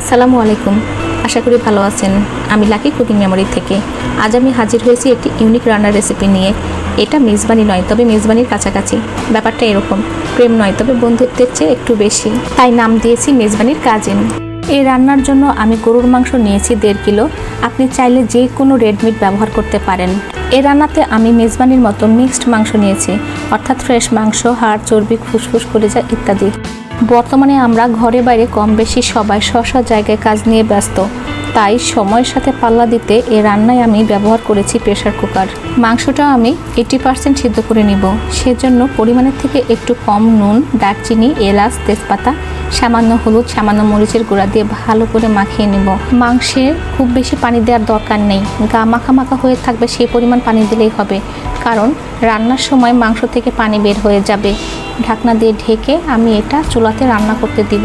আসসালামু আলাইকুম। আশা করি ভালো আছেন। আমি লাকি কুকিং মেমোরি থেকে। আজ আমি হাজির হয়েছি একটি ইউনিক রান্নার রেসিপি নিয়ে। এটা মেজবানি নয়, তবে মেজবানির কাছাকাছি। ব্যাপারটা এরকম, প্রেম নয়, তবে বন্ধুত্বের চেয়ে একটু বেশি। তাই নাম দিয়েছি মেজবানির কাজিন এই রান্নার জন্য আমি গরুর মাংস নিয়েছি দেড় কিলো। আপনি চাইলে যে কোনো রেডমিট ব্যবহার করতে পারেন। এই রান্নাতে আমি মেজবানির মতো মিক্সড মাংস নিয়েছি, অর্থাৎ ফ্রেশ মাংস, হাড়, চর্বি, ফুসফুস, কলিজা ইত্যাদি। বর্তমানে আমরা ঘরে বাইরে কম বেশি সবাই স্ব স্ব জায়গায় কাজ নিয়ে ব্যস্ত। তাই সময়ের সাথে পাল্লা দিতে এ রান্নায় আমি ব্যবহার করেছি প্রেশার কুকার। মাংসটা আমি এইটি পার্সেন্ট সিদ্ধ করে নিব। সেজন্য পরিমাণের থেকে একটু কম নুন, দারচিনি, এলাচ, তেজপাতা, সামান্য হলুদ, সামান্য মরিচের গুঁড়া দিয়ে ভালো করে মাখিয়ে নেব। মাংসে খুব বেশি পানি দেওয়ার দরকার নেই। গা মাখা মাখা হয়ে থাকবে সেই পরিমাণ পানি দিলেই হবে। কারণ রান্নার সময় মাংস থেকে পানি বের হয়ে যাবে। ঢাকনা দিয়ে ঢেকে আমি এটা চুলাতে রান্না করতে দিব।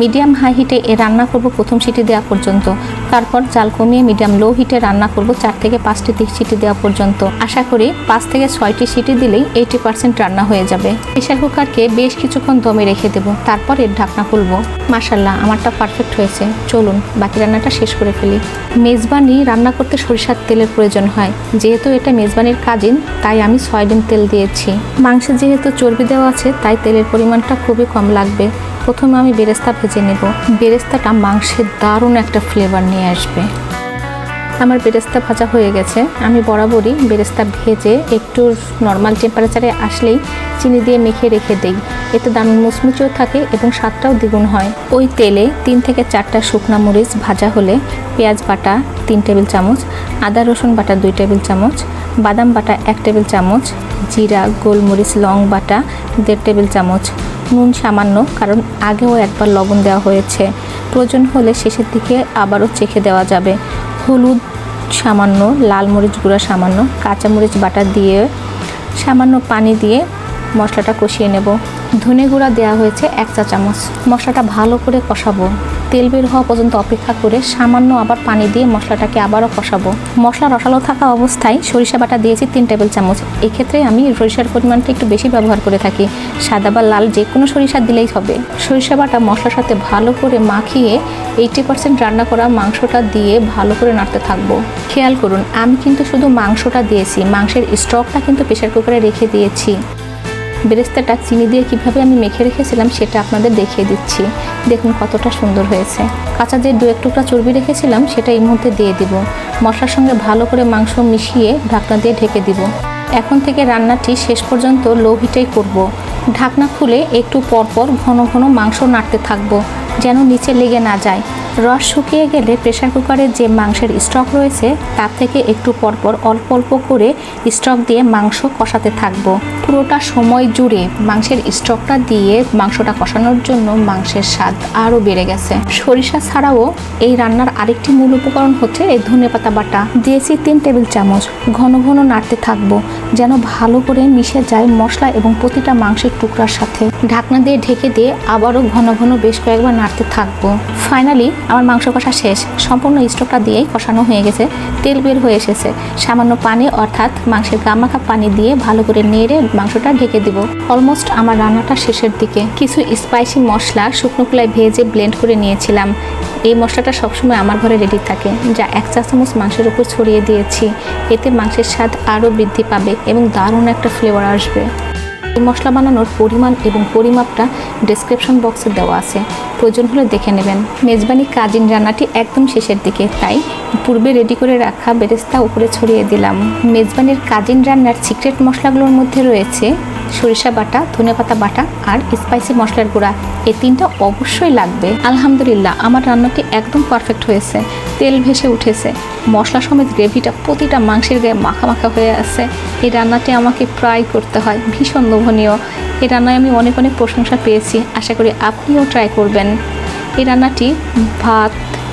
মিডিয়াম হাই হিটে এ রান্না করব প্রথম সিটি দেওয়া পর্যন্ত। তারপর জাল কমিয়ে মিডিয়াম লো হিটে রান্না করব চার থেকে পাঁচটি সিটি দেওয়া পর্যন্ত। আশা করি পাঁচ থেকে ছয়টি সিটি দিলেই এইটি পার্সেন্ট রান্না হয়ে যাবে। প্রেশার কুকারকে বেশ কিছুক্ষণ দমে রেখে দেবো, তারপর এর ঢাকনা খুলবো। মাসাল্লাহ আমারটা পারফেক্ট হয়েছে। চলুন, বাকি রান্নাটা শেষ করে ফেলি। মেজবানি রান্না করতে সরিষার তেলের প্রয়োজন হয়। যেহেতু এটা মেজবানির কাজিন, তাই আমি সয়াবিন তেল দিয়েছি। মাংসে যেহেতু চর্বি দেওয়া আছে, তাই তেলের পরিমাণটা খুবই কম লাগবে। প্রথমে আমি বেরেস্তা ভেজে নেব। বেরেস্তাটা মাংসের দারুণ একটা ফ্লেভার নিয়ে আসবে। আমার বেরেস্তা ভাজা হয়ে গেছে। আমি বরাবরই বেরেস্তা ভেজে একটু নর্মাল টেম্পারেচারে আসলেই চিনি দিয়ে মেখে রেখে দেই। এতে দারুণ মুচমুচেও থাকে এবং স্বাদটাও দ্বিগুণ হয়। ওই তেলে তিন থেকে চারটা শুকনা মরিচ ভাজা হলে পেঁয়াজ বাটা তিন টেবিল চামচ, আদা রসুন বাটা দুই টেবিল চামচ, বাদাম বাটা এক টেবিল চামচ, জিরা, গোলমরিচ, লং বাটা দেড় টেবিল চামচ নুন সামান্য, কারণ আগেও একবার লবণ দেওয়া হয়েছে। প্রয়োজন হলে শেষের দিকে আবারও চেখে দেওয়া যাবে। হলুদ সামান্য, লাল মরিচ গুঁড়া সামান্য কাঁচামরিচ বাটা দিয়ে সামান্য পানি দিয়ে মশলাটা কষিয়ে নেব। ধনে গুঁড়া দেওয়া হয়েছে এক চা চামচ। মশলাটা ভালো করে কষাবো। তেল বের হওয়া পর্যন্ত অপেক্ষা করে সামান্য আবার পানি দিয়ে মশলাটাকে আবারও কষাবো। মশলা রসালো থাকা অবস্থায় সরিষা বাটা দিয়েছি তিন টেবিল চামচ। এক্ষেত্রে আমি সরিষার পরিমাণটা একটু বেশি ব্যবহার করে থাকি। সাদা বা লাল যে কোনো সরিষা দিলেই হবে। সরিষা বাটা মশলার সাথে ভালো করে মাখিয়ে এইটি পার্সেন্ট রান্না করা মাংসটা দিয়ে ভালো করে নাড়তে থাকব। খেয়াল করুন, আমি কিন্তু শুধু মাংসটা দিয়েছি। মাংসের স্টকটা কিন্তু প্রেশার কুকারে রেখে দিয়েছি। বেরেস্তাটা চিনি দিয়ে কীভাবে আমি মেখে রেখেছিলাম সেটা আপনাদের দেখিয়ে দিচ্ছি। দেখুন কতটা সুন্দর হয়েছে। কাঁচা যে দু এক টুকরা চর্বি রেখেছিলাম, সেটা এই মুহূর্তে দিয়ে দিব। মশলার সঙ্গে ভালো করে মাংস মিশিয়ে ঢাকনা দিয়ে ঢেকে দিব। এখন থেকে রান্নাটি শেষ পর্যন্ত লো হিটেই করব। ঢাকনা খুলে একটু পরপর ঘন ঘন মাংস নাড়তে থাকব, যেন নিচে লেগে না যায়। রস শুকিয়ে গেলে প্রেশার কুকারের যে মাংসের স্টক রয়েছে, তার থেকে একটু পরপর অল্প অল্প করে স্টক দিয়ে মাংস কষাতে থাকব। পুরোটা সময় জুড়ে মাংসের স্টকটা দিয়ে মাংসটা কষানোর জন্য মাংসের স্বাদ আরও বেড়ে গেছে। সরিষা ছাড়াও এই রান্নার আরেকটি মূল উপকরণ হচ্ছে এই ধনে পাতা বাটা। দিয়েছি তিন টেবিল চামচ। ঘন ঘন নাড়তে থাকব, যেন ভালো করে মিশে যায় মশলা এবং প্রতিটা মাংসের টুকরার সাথে। ঢাকনা দিয়ে ঢেকে দিয়ে আবারও ঘন ঘন বেশ কয়েকবার নাড়তে থাকব। ফাইনালি আমার মাংস কষা শেষ। সম্পূর্ণ স্টোভটা দিয়েই কষানো হয়ে গেছে। তেল বের হয়ে এসেছে। সামান্য পানি, অর্থাৎ মাংসের গামাখা পানি দিয়ে ভালো করে নেড়ে মাংসটা ঢেকে দিব। অলমোস্ট আমার রান্নাটা শেষের দিকে। কিছু স্পাইসি মশলা শুকনো খোলায় ভেজে ব্লেন্ড করে নিয়েছিলাম। এই মশলাটা সবসময় আমার ঘরে রেডি থাকে, যা এক চা চামচ মাংসের উপর ছড়িয়ে দিয়েছি। এতে মাংসের স্বাদ আরও বৃদ্ধি পাবে এবং দারুণ একটা ফ্লেভার আসবে। এই মশলা বানানোর পরিমাণ এবং পরিমাপটা ডেসক্রিপশন বক্সে দেওয়া আছে। প্রয়োজন হলে দেখে নেবেন। মেজবানি কাজিন রান্নাটি একদম শেষের দিকে, তাই পূর্বে রেডি করে রাখা বেরেস্তা উপরে ছড়িয়ে দিলাম। মেজবানির কাজিন রান্নার সিক্রেট মশলাগুলোর মধ্যে রয়েছে সরিষা বাটা, ধনেপাতা বাটা আর স্পাইসি মশলার গুঁড়া। এই তিনটা অবশ্যই লাগবে। আলহামদুলিল্লাহ, আমার রান্নাটি একদম পারফেক্ট হয়েছে। তেল ভেসে উঠেছে। মশলা সমেত গ্রেভিটা প্রতিটা মাংসের গায়ে মাখা মাখা হয়ে আছে। এই রান্নাটি আমাকে ফ্রাই করতে হয়। ভীষণ লোভনীয়। এই রান্নায় আমি অনেক অনেক প্রশংসা পেয়েছি। আশা করি আপনিও ট্রাই করবেন। এই রান্নাটি ভাত,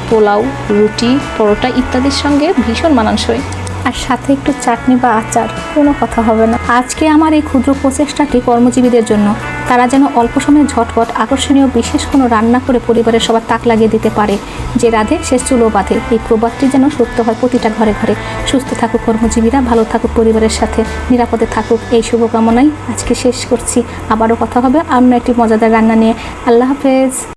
পোলাও, রুটি, পরোটা ইত্যাদির সঙ্গে ভীষণ মানানসই। আর সাথে একটু চাটনি বা আচার, কোনো কথা হবে না। আজকে আমার এই ক্ষুদ্র প্রচেষ্টাটি কর্মজীবীদের জন্য। তারা যেন অল্প সময়ে ঝটপট আকর্ষণীয় বিশেষ কোনো রান্না করে পরিবারের সবার তাক লাগিয়ে দিতে পারে। যে রাধে, সে চুলো বাঁধে। এই প্রবাদটি যেন সত্য হয় প্রতিটা ঘরে ঘরে। সুস্থ থাকুক কর্মজীবীরা, ভালো থাকুক পরিবারের সাথে। নিরাপদে থাকুক। এই শুভকামনাই আজকে শেষ করছি। আবারও কথা হবে অন্য একটি মজাদার রান্না নিয়ে। আল্লাহ হাফেজ।